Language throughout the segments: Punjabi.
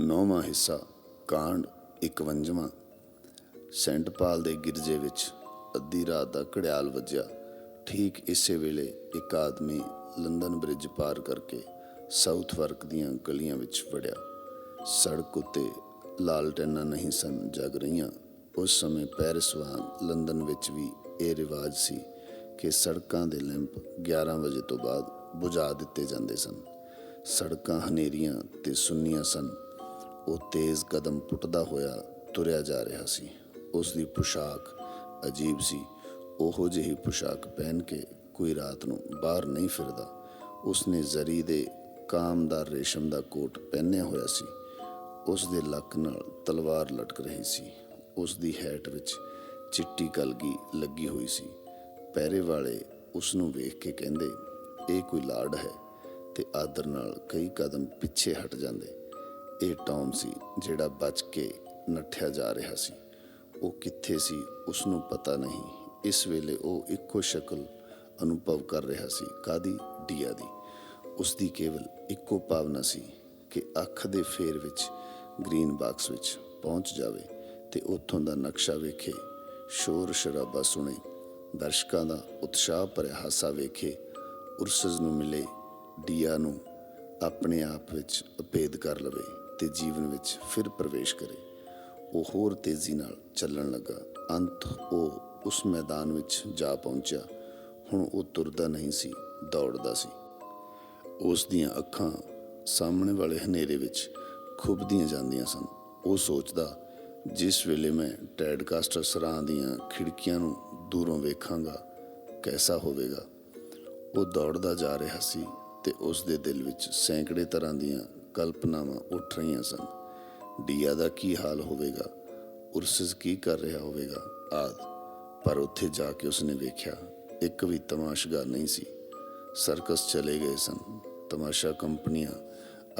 ਨੌਵਾਂ ਹਿੱਸਾ, ਕਾਂਡ 51ਵਾਂ ਸੈਂਟ ਪਾਲ ਦੇ ਗਿਰਜੇ ਵਿੱਚ ਅੱਧੀ ਰਾਤ ਦਾ ਘੜਿਆਲ ਵੱਜਿਆ। ਠੀਕ ਇਸੇ ਵੇਲੇ ਇੱਕ ਆਦਮੀ ਲੰਡਨ ਬ੍ਰਿਜ ਪਾਰ ਕਰਕੇ ਸਾਊਥ ਵਰਕ ਦੀਆਂ ਗਲੀਆਂ ਵਿੱਚ ਵੜਿਆ। ਸੜਕ ਉੱਤੇ ਲਾਲਟੈਨਾਂ ਨਹੀਂ ਸਨ ਜਗ ਰਹੀਆਂ। ਉਸ ਸਮੇਂ ਪੈਰਿਸ ਵਾਂਗ ਲੰਡਨ ਵਿੱਚ ਵੀ ਇਹ ਰਿਵਾਜ ਸੀ ਕਿ ਸੜਕਾਂ ਦੇ ਲੈਂਪ 11 ਵਜੇ ਤੋਂ ਬਾਅਦ ਬੁਝਾ ਦਿੱਤੇ ਜਾਂਦੇ ਸਨ। ਸੜਕਾਂ ਹਨੇਰੀਆਂ ਤੇ ਸੁੰਨੀਆਂ ਸਨ। ਉਹ ਤੇਜ਼ ਕਦਮ ਪੁੱਟਦਾ ਹੋਇਆ ਤੁਰਿਆ ਜਾ ਰਿਹਾ ਸੀ। ਉਸ ਦੀ ਪੁਸ਼ਾਕ ਅਜੀਬ ਸੀ। ਉਹੋ ਜਿਹੀ ਪੁਸ਼ਾਕ ਪਹਿਨ ਕੇ ਕੋਈ ਰਾਤ ਨੂੰ ਬਾਹਰ ਨਹੀਂ ਫਿਰਦਾ। ਉਸ ਨੇ ਜ਼ਰੀ ਦੇ ਕਾਮਦਾਰ ਰੇਸ਼ਮ ਦਾ ਕੋਟ ਪਹਿਨਿਆ ਹੋਇਆ ਸੀ। ਉਸ ਦੇ ਲੱਕ ਨਾਲ ਤਲਵਾਰ ਲਟਕ ਰਹੀ ਸੀ। ਉਸ ਦੀ ਹੈਟ ਵਿੱਚ ਚਿੱਟੀ ਕਲਗੀ ਲੱਗੀ ਹੋਈ ਸੀ। ਪੈਰੇ ਵਾਲੇ ਉਸ ਨੂੰ ਵੇਖ ਕੇ ਕਹਿੰਦੇ, ਇਹ ਕੋਈ ਲਾਰਡ ਹੈ। ਤੇ ਆਦਰ ਨਾਲ ਕਈ ਕਦਮ ਪਿੱਛੇ ਹਟ ਜਾਂਦੇ। ਇਹ ਟੌਮ ਸੀ ਜਿਹੜਾ ਬਚ ਕੇ ਨੱਠਿਆ ਜਾ ਰਿਹਾ ਸੀ। ਉਹ ਕਿੱਥੇ ਸੀ ਉਸ ਨੂੰ ਪਤਾ ਨਹੀਂ। ਇਸ ਵੇਲੇ ਉਹ ਇੱਕੋ ਸ਼ਕਲ ਅਨੁਭਵ ਕਰ ਰਿਹਾ ਸੀ ਕਾਦੀ ਡੀਆ ਦੀ। ਉਸ ਦੀ ਕੇਵਲ ਇੱਕੋ ਭਾਵਨਾ ਸੀ ਕਿ ਅੱਖ ਦੇ ਫੇਰ ਵਿੱਚ, ਗ੍ਰੀਨ ਬਾਕਸ ਵਿੱਚ ਪਹੁੰਚ ਜਾਵੇ ਤੇ ਉੱਥੋਂ ਦਾ ਨਕਸ਼ਾ ਵੇਖੇ, ਸ਼ੋਰ ਸ਼ਰਾਬਾ ਸੁਣੇ, ਦਰਸ਼ਕਾਂ ਦਾ ਉਤਸ਼ਾਹ ਭਰਿਆ ਹਾਸਾ ਵੇਖੇ, ਉਰਸਜ਼ ਨੂੰ ਮਿਲੇ, ਡੀਆ ਨੂੰ ਆਪਣੇ ਆਪ ਵਿੱਚ ਅਪੇਦ ਕਰ ਲਵੇ। ਤੇ ਜੀਵਨ ਵਿੱਚ ਫਿਰ ਪ੍ਰਵੇਸ਼ ਕਰੇ। ਉਹ ਹੋਰ ਤੇਜ਼ੀ ਨਾਲ ਚੱਲਣ ਲੱਗਾ। ਅੰਤ ਉਹ ਉਸ ਮੈਦਾਨ ਵਿੱਚ ਜਾ ਪਹੁੰਚਿਆ। ਹੁਣ ਉਹ ਤੁਰਦਾ ਨਹੀਂ ਸੀ, ਦੌੜਦਾ ਸੀ। ਉਸ ਦੀਆਂ ਅੱਖਾਂ ਸਾਹਮਣੇ ਵਾਲੇ ਹਨੇਰੇ ਵਿੱਚ ਖੁੱਬਦੀਆਂ ਜਾਂਦੀਆਂ ਸਨ। ਉਹ ਸੋਚਦਾ, ਜਿਸ ਵੇਲੇ ਮੈਂ ਟੈਡਕਾਸਟਰ ਸਰਾਂ ਦੀਆਂ ਖਿੜਕੀਆਂ ਨੂੰ ਦੂਰੋਂ ਵੇਖਾਂਗਾ, ਕੈਸਾ ਹੋਵੇਗਾ? ਉਹ ਦੌੜਦਾ ਜਾ ਰਿਹਾ ਸੀ ਤੇ ਉਸ ਦੇ ਦਿਲ ਵਿੱਚ ਸੈਂਕੜੇ ਤਰ੍ਹਾਂ ਦੀਆਂ ਕਲਪਨਾਵਾਂ ਉੱਠ ਰਹੀਆਂ ਸਨ। ਡੀਆ ਦਾ ਕੀ ਹਾਲ ਹੋਵੇਗਾ? ਉਰਸਸ ਕੀ ਕਰ ਰਿਹਾ ਹੋਵੇਗਾ? ਆਦ। ਪਰ ਉੱਥੇ ਜਾ ਕੇ ਉਸਨੇ ਵੇਖਿਆ, ਇੱਕ ਵੀ ਤਮਾਸ਼ਗਾਰ ਨਹੀਂ ਸੀ। ਸਰਕਸ ਚਲੇ ਗਏ ਸਨ। ਤਮਾਸ਼ਾ ਕੰਪਨੀਆਂ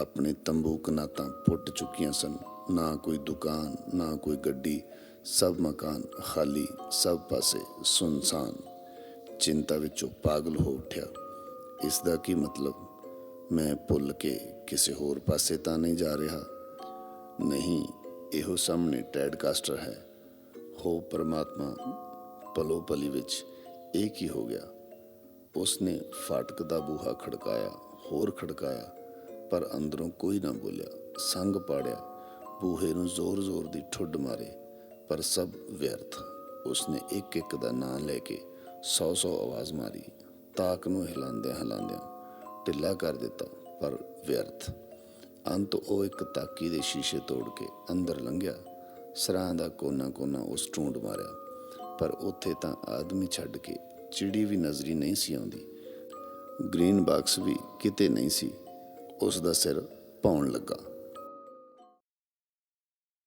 ਆਪਣੇ ਤੰਬੂ ਕਨਾਤਾਂ ਪੁੱਟ ਚੁੱਕੀਆਂ ਸਨ। ਨਾ ਕੋਈ ਦੁਕਾਨ, ਨਾ ਕੋਈ ਗੱਡੀ, ਸਭ ਮਕਾਨ ਖਾਲੀ, ਸਭ ਪਾਸੇ ਸੁਨਸਾਨ। ਚਿੰਤਾ ਵਿੱਚੋਂ ਪਾਗਲ ਹੋ ਉੱਠਿਆ। ਇਸ ਦਾ ਕੀ ਮਤਲਬ? ਮੈਂ ਭੁੱਲ ਕੇ ਕਿਸੇ ਹੋਰ ਪਾਸੇ ਤਾਂ ਨਹੀਂ ਜਾ ਰਿਹਾ। ਨਹੀਂ, ਇਹੋ ਸਾਹਮਣੇ ਟੈਡਕਾਸਟਰ ਹੈ। ਹੋ, ਪਰਮਾਤਮਾ ਪਲੋ ਪਲੀ ਵਿੱਚ ਇਹ ਕੀ ਹੋ ਗਿਆ? ਉਸਨੇ ਫਾਟਕ ਦਾ ਬੂਹਾ ਖੜਕਾਇਆ, ਹੋਰ ਖੜਕਾਇਆ, ਪਰ ਅੰਦਰੋਂ ਕੋਈ ਨਾ ਬੋਲਿਆ। ਸੰਗ ਪਾੜਿਆ, ਬੂਹੇ ਨੂੰ ਜ਼ੋਰ-ਜ਼ੋਰ ਦੀ ਠੁੱਡ ਮਾਰੇ, ਪਰ ਸਭ ਵਿਅਰਥ। ਉਸਨੇ ਇੱਕ ਇੱਕ ਦਾ ਨਾਂ ਲੈ ਕੇ ਸੌ ਸੌ ਆਵਾਜ਼ ਮਾਰੀ। ਤਾਕ ਨੂੰ ਹਿਲਾਉਂਦਿਆਂ ਹਿਲਾਉਂਦਿਆਂ ਢਿੱਲਾ ਕਰ ਦਿੱਤਾ, ਪਰ ਵਿਅਰਥ। ਅੰਤ ਉਹ ਇੱਕ ਤਾਕੀ ਦੇ ਸ਼ੀਸ਼ੇ ਤੋੜ ਕੇ ਅੰਦਰ ਲੰਘਿਆ। ਸਰਾਂ ਦਾ ਕੋਨਾ ਕੋਨਾ ਉਸ ਢੂੰਡ ਮਾਰਿਆ। ਪਰ ਉੱਥੇ ਤਾਂ ਆਦਮੀ ਛੱਡ ਕੇ ਚਿੜੀ ਵੀ ਨਜ਼ਰੀ ਨਹੀਂ ਸੀ ਆਉਂਦੀ। ਗ੍ਰੀਨ ਬਾਕਸ ਵੀ ਕਿਤੇ ਨਹੀਂ ਸੀ। ਉਸ ਦਾ ਸਿਰ ਪਾਉਣ ਲੱਗਾ।